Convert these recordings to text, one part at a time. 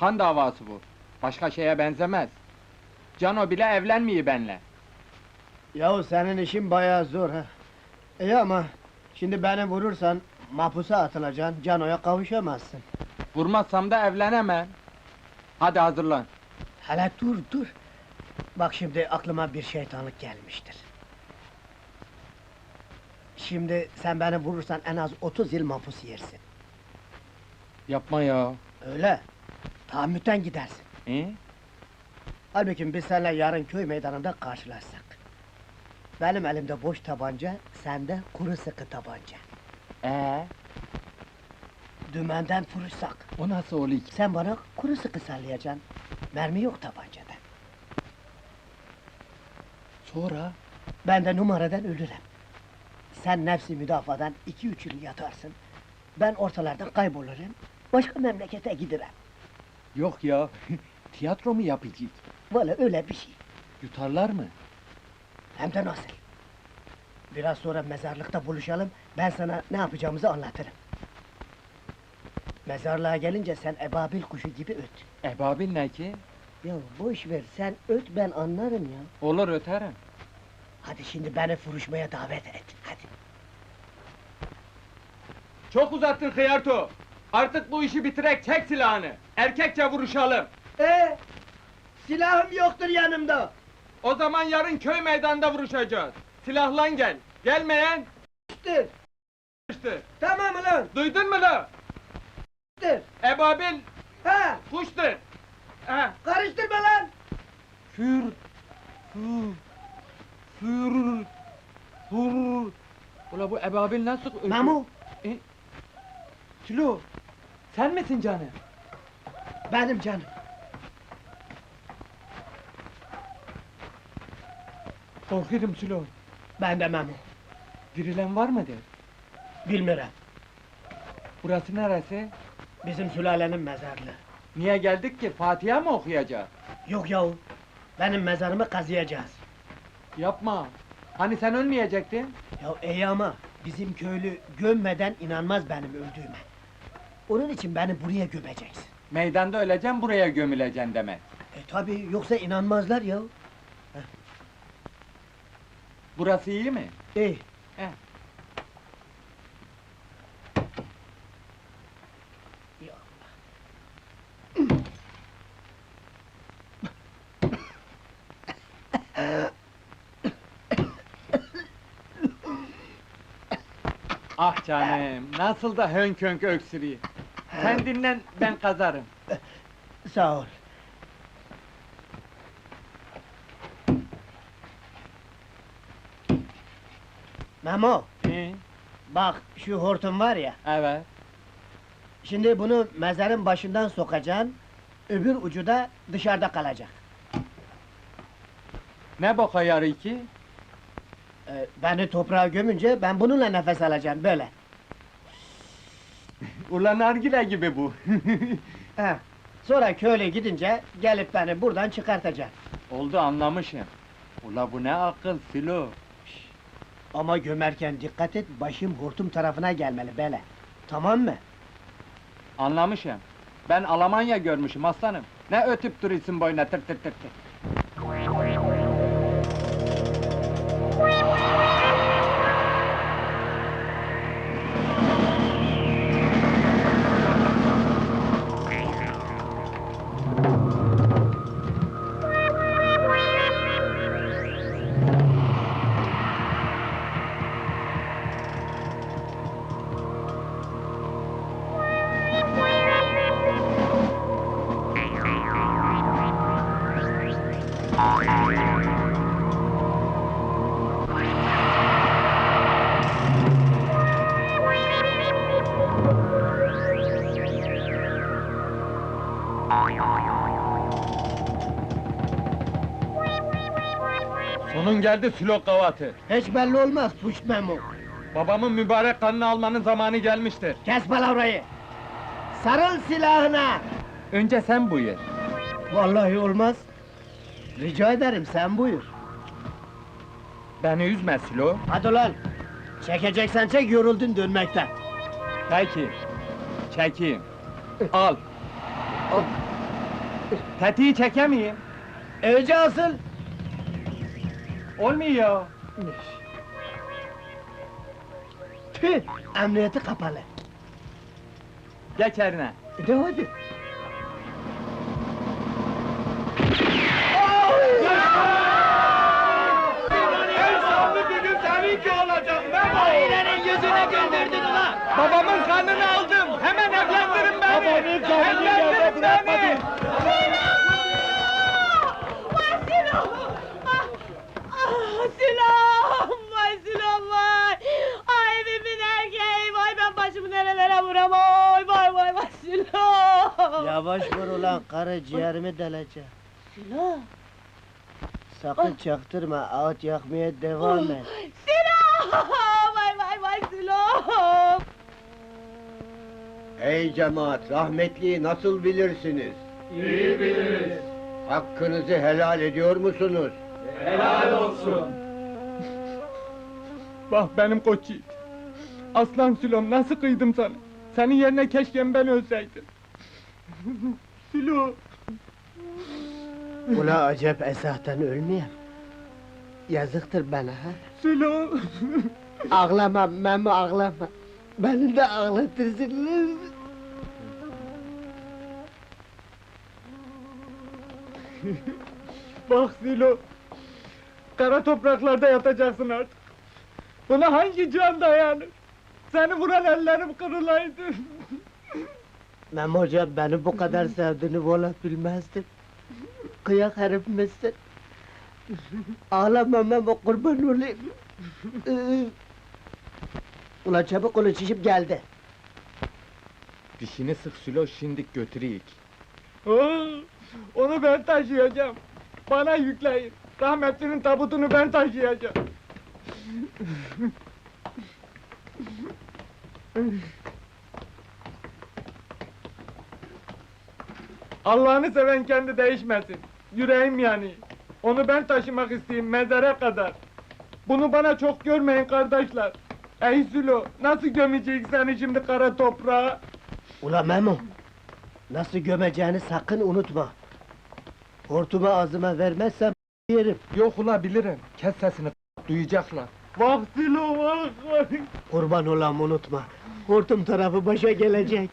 Kan davası bu. Başka şeye benzemez. Cano bile evlenmiyor benle. Yahu senin işin bayağı zor ha. İyi ama şimdi beni vurursan mapusa atılacaksın, Cano'ya kavuşamazsın. Vurmazsam da evlenemem. Hadi hazırlan. Hele dur dur. Bak şimdi aklıma bir şeytanlık gelmiştir. Şimdi sen beni vurursan en az 30 yıl mahpus yersin. Yapma ya. Öyle. Tahammüten gidersin. E? Halbuki biz seninle yarın köy meydanında karşılaşsak. Benim elimde boş tabanca, sende kuru sıkı tabanca. Ee, Dümenden vuruşsak, o nasıl oluyor ki? sen bana kuru sıkı sallayacaksın. Mermi yok tabancada. Sonra? Ben de numaradan ölürüm. Sen nefsi müdafadan iki üç yıl yatarsın. Ben ortalardan kaybolurum. Başka memlekete giderim. Yok ya. Tiyatro mu yapacağız? Valla öyle bir şey. Yutarlar mı? Hem de nasıl? Biraz sonra mezarlıkta buluşalım. Ben sana ne yapacağımızı anlatırım. Mezarlığa gelince sen ebabil kuşu gibi öt. Ebabil ne ki? Ya boş ver sen öt ben anlarım ya. Olur öterim. Hadi şimdi beni vuruşmaya davet et. Hadi. Çok uzattın Hıyarto. Artık bu işi bitirek çek silahını. Erkekçe vuruşalım. Ee, silahım yoktur yanımda. O zaman yarın köy meydanında vuruşacağız. Silahlan gel. Gelmeyen İşte, işte. tamam ulan. Duydun mu la? İşte. Ebabil Ha, kuştur. Ha. karıştırma lan. Für, für, für, für. Ula bu ebabil nasıl ötüyor? Memo, Sülo, sen misin canım? benim canım. Korkuyorum Sülo. Ben de Memo. Dirilen var mıdır? Bilmirem. Burası neresi? Bizim sülalenin mezarlığı. Niye geldik ki? Fatiha mı okuyacağız? Yok yahu. Benim mezarımı kazıyacağız. Yapma. Hani sen ölmeyecektin? Ya iyi ama bizim köylü gömmeden inanmaz benim öldüğüme. Onun için beni buraya gömeceksin. Meydanda öleceğim, buraya gömüleceksin demek. E tabi yoksa inanmazlar ya. Burası iyi mi? İyi. He. Ya Ah canım, nasıl da hönk hönk öksürüyor. Sen dinlen, ben kazarım. Sağ ol. Memo, Hı, bak şu hortum var ya, evet. şimdi bunu mezarın başından sokacaksın, öbür ucu da dışarıda kalacak. Ne boka yarı ki? Ee, beni toprağa gömünce ben bununla nefes alacağım, böyle. Ulan nargile gibi bu. He. Sonra köyle gidince gelip beni buradan çıkartacaksın. Oldu anlamışım. Ula bu ne akıl filo. Ama gömerken dikkat et, başım hortum tarafına gelmeli böyle. Tamam mı? Anlamışım. Ben Almanya görmüşüm aslanım. Ne ötüp duruyorsun boyuna tır tır tır tır. Sonun geldi Silo kavatı. Hiç belli olmaz, puş memo. Babamın mübarek kanını almanın zamanı gelmiştir. Kes palavrayı! Sarıl silahına! Önce sen buyur. Vallahi olmaz. Rica ederim, sen buyur. Beni üzme Silo. Hadi lan! Çekeceksen çek, yoruldun dönmekten. Peki. Çekeyim. Al. Tetiği çekemeyim. Önce asıl. Olmuyor. Tüh, emniyeti kapalı. Geç eline. De hadi. En sonlu Yavaş vur ulan, karı ciğerimi deleceğim. Sinan! Sakın çaktırma, ağaç yakmaya devam et. Sinan! Vay vay vay Sinan! Ey cemaat, rahmetliyi nasıl bilirsiniz? İyi biliriz. Hakkınızı helal ediyor musunuz? Bak benim koç yiğit. Aslan Sülom nasıl kıydım sana? Senin yerine keşke ben ölseydim. Sülo. Ula acep esahtan ölmeyeyim. Yazıktır bana ha. Sülo. Ağlama Memo ağlama. Beni de ağlatırsınız. Bak Sülo. Kara topraklarda yatacaksın artık. Buna hangi can dayanır? Seni vuran ellerim kırılaydı. Memo hocam beni bu kadar sevdiğini valla bilmezdim. Kıyak herif misin? Ağlama Memo kurban olayım. Ee, Ulan çabuk onu çişip geldi. Dişini sık Sülo şimdik götüreyik. onu ben taşıyacağım. Bana yükleyin. Rahmetlinin tabutunu ben taşıyacağım. Allah'ını seven kendi değişmesin. Yüreğim yani. Onu ben taşımak isteyeyim mezara kadar. Bunu bana çok görmeyin kardeşler. Ey Sülo, nasıl gömecek seni şimdi kara toprağa? Ula Memo, nasıl gömeceğini sakın unutma. Hortumu ağzıma vermezsem yerim. Yok ula bilirim. Kes sesini duyacaklar. Vah vah vah. Kurban olam unutma. Hortum tarafı başa gelecek.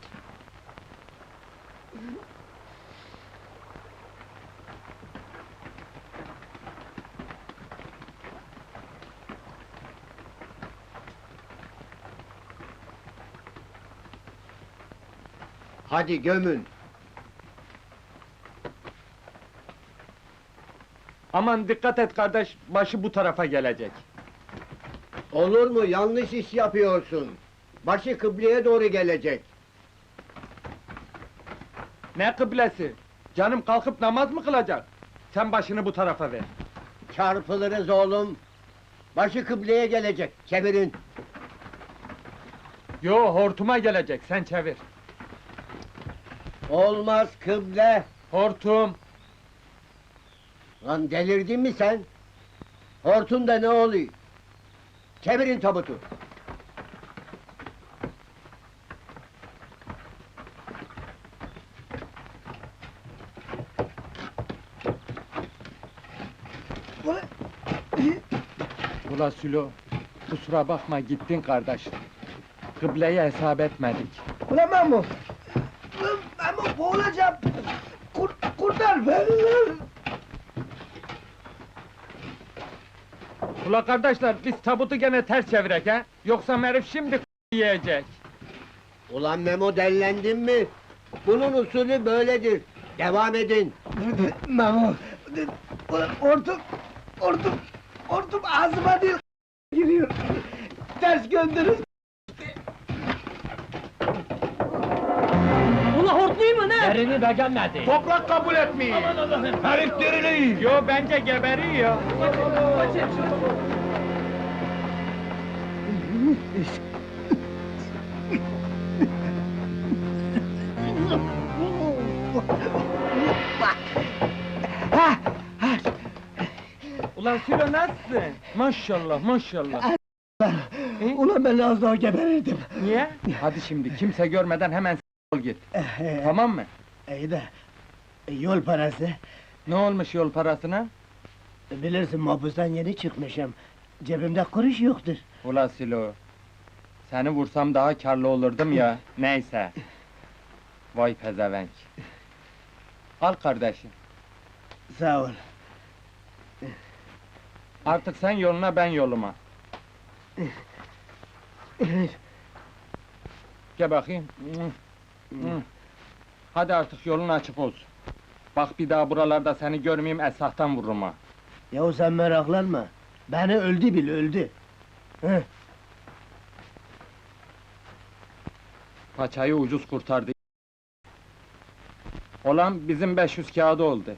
Hadi gömün. Aman dikkat et kardeş, başı bu tarafa gelecek. Olur mu? Yanlış iş yapıyorsun. Başı kıbleye doğru gelecek. Ne kıblesi? Canım kalkıp namaz mı kılacak? Sen başını bu tarafa ver. Çarpılırız oğlum. Başı kıbleye gelecek. Çevirin. Yo hortuma gelecek, sen çevir. Olmaz kıble. Hortum. Lan delirdin mi sen? Hortunda ne oluyor? Çevirin tabutu. Ula Sülo, kusura bakma gittin kardeş. Kıbleye hesap etmedik. Ulan Memo! Memo boğulacağım! Kur, kurtar beni! Ula kardeşler, biz tabutu gene ters çevirek ha? Yoksa herif şimdi yiyecek. Ulan Memo dellendin mi? Bunun usulü böyledir. Devam edin. Memo! Ulan hortum! Hortum! Hortum ağzıma değil giriyor! Ters gönderin! Derini de gelmedi! Toprak kabul etmiyor. Herif diriliyor. Yo bence geberiyor. Ulan Sülo nasılsın? Maşallah maşallah. Ulan ben az daha geberirdim! Niye? Hadi şimdi kimse görmeden hemen s**ol git. Eh, Tamam mı? İyi de Yol parası. Ne olmuş yol parasına? Bilirsin mahpustan yeni çıkmışım. Cebimde kuruş yoktur. Ula Silo. Seni vursam daha karlı olurdum ya. Neyse. Vay pezevenk. Al kardeşim. Sağ ol. Artık sen yoluna ben yoluma. Gel bakayım. Hadi artık yolun açık olsun. Bak bir daha buralarda seni görmeyeyim esahtan vururum ha. Yahu sen meraklanma. Beni öldü bil öldü. Heh. Paçayı ucuz kurtardı. Olan bizim 500 kağıdı oldu.